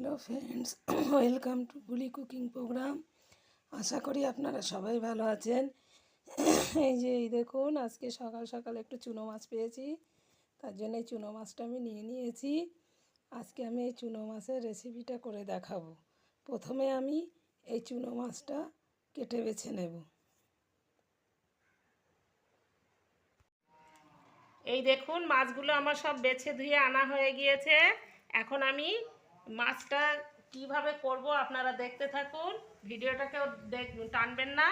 Hello friends, welcome to Buli cooking program. আশা করি আপনারা সবাই ভালো আছেন। এই যে, এই দেখুন, আজকে সকাল সকাল একটু চুনো মাছ পেয়েছি, তার জন্য এই চুনো মাছটা আমি নিয়ে নিয়েছি। আজকে আমি এই চুনো মাছের রেসিপিটা করে দেখাবো। প্রথমে আমি এই চুনো মাছটা কেটে বেছে নেব। এই দেখুন, মাছগুলো আমার সব বেছে ধুয়ে আনা হয়ে গিয়েছে। এখন আমি মাছটা কীভাবে করব আপনারা দেখতে থাকুন। ভিডিওটাকেও দেখ টানবেন না।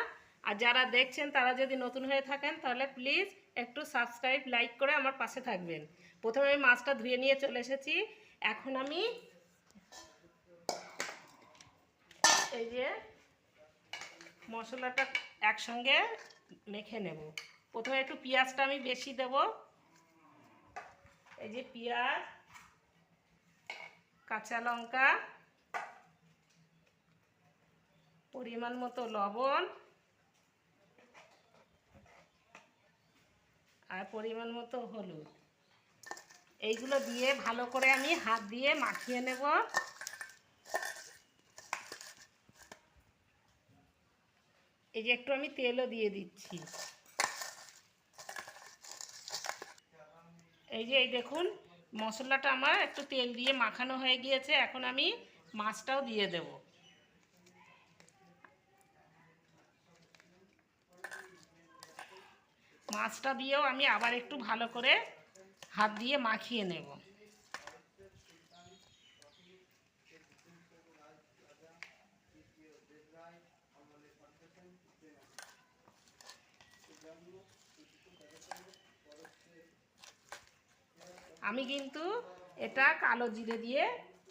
আর যারা দেখছেন, তারা যদি নতুন হয়ে থাকেন, তাহলে প্লিজ একটু সাবস্ক্রাইব, লাইক করে আমার পাশে থাকবেন। প্রথমে আমি মাছটা ধুয়ে নিয়ে চলে এসেছি। এখন আমি এই যে মশলাটা একসঙ্গে মেখে নেব। প্রথমে একটু পেঁয়াজটা আমি বেশি দেবো। এই যে পেঁয়াজ কাঁচা লঙ্কা, পরিমাণ মতো লবণ, আর পরিমাণ মতো হলুদ। এইগুলো দিয়ে ভালো করে আমি হাত দিয়ে মাখিয়ে নেব। এই যে একটু আমি তেলও দিয়ে দিচ্ছি। এই যে এই দেখুন মশলাটা আমার একটু তেল দিয়ে মাখানো হয়ে গিয়েছে, এখন আমি মাছটাও দিয়ে দেব। মাছটা দিয়েও আমি আবার একটু ভালো করে হাত দিয়ে মাখিয়ে নেব। আমি কিন্তু এটা কালো জিরে দিয়ে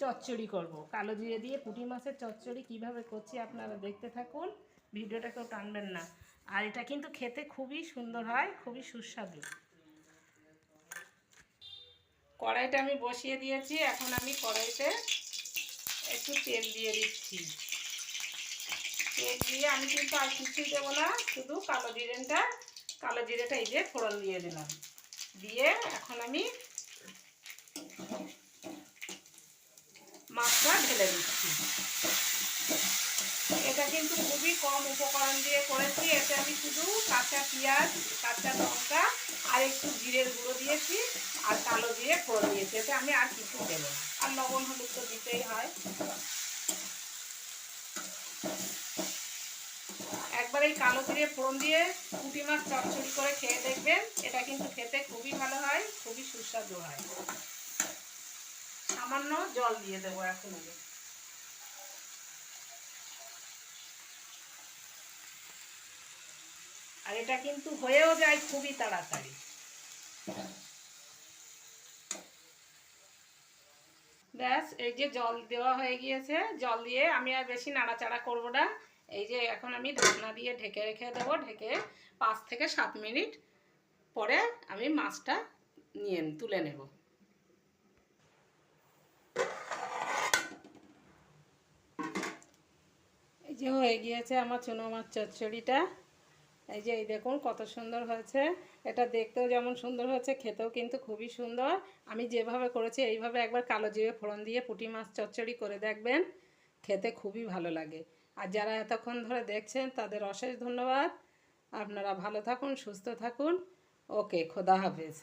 চচ্চড়ি করব। কালো জিরে দিয়ে পুঁটি মাছের চচ্চড়ি কীভাবে করছি আপনারা দেখতে থাকুন। ভিডিওটা কেউ টানবেন না। আর এটা কিন্তু খেতে খুবই সুন্দর হয়, খুবই সুস্বাদু। কড়াইটা আমি বসিয়ে দিয়েছি, এখন আমি কড়াইতে একটু তেল দিয়ে দিচ্ছি। তেল দিয়ে আমি কিন্তু আর কিছুই দেবো না, শুধু কালো জিরেটা কালো জিরেটা এই যে ফোড়ন দিয়ে দিলাম। দিয়ে এখন আমি মাছটা ঢেলে দিচ্ছি। এটা কিন্তু খুবই কম উপকরণ দিয়ে করেছি। এতে আমি শুধু কাঁচা পেঁয়াজ, কাঁচা লঙ্কা আর একটু জিরের গুঁড়ো দিয়েছি আর কালো দিয়ে ফোড়ন দিয়েছি। এতে আমি আর কিছু দেবো না। আর লবণ হলুদ তো দিতেই হয়। একবার এই কালো জিরে ফোড়ন দিয়ে পুঁটি মাছ চচ্চড়ি করে খেয়ে দেখবেন, এটা কিন্তু খেতে খুবই ভালো হয়, খুবই সুস্বাদু হয়। সামান্য জল দিয়ে দেবো এখন আমি। আর এটা কিন্তু হয়েও যায় খুবই তাড়াতাড়ি। ব্যাস, এই যে জল দেওয়া হয়ে গিয়েছে, জল দিয়ে আমি আর বেশি নাড়াচাড়া করব না। এই যে এখন আমি ঢাকনা দিয়ে ঢেকে রেখে দেবো, ঢেকে পাঁচ থেকে সাত মিনিট পরে আমি মাছটা নিয়ে, তুলে নেব। যে হয়ে গিয়েছে আমার চুনো মাছ চচ্চড়িটা। এই যে এই দেখুন কত সুন্দর হয়েছে। এটা দেখতেও যেমন সুন্দর হয়েছে, খেতেও কিন্তু খুবই সুন্দর। আমি যেভাবে করেছি এইভাবে একবার কালো জিরে ফোড়ন দিয়ে পুঁটি মাছ চচ্চড়ি করে দেখবেন, খেতে খুবই ভালো লাগে। আর যারা এতক্ষণ ধরে দেখছেন, তাদের অশেষ ধন্যবাদ। আপনারা ভালো থাকুন, সুস্থ থাকুন। ওকে, খোদা হাফেজ।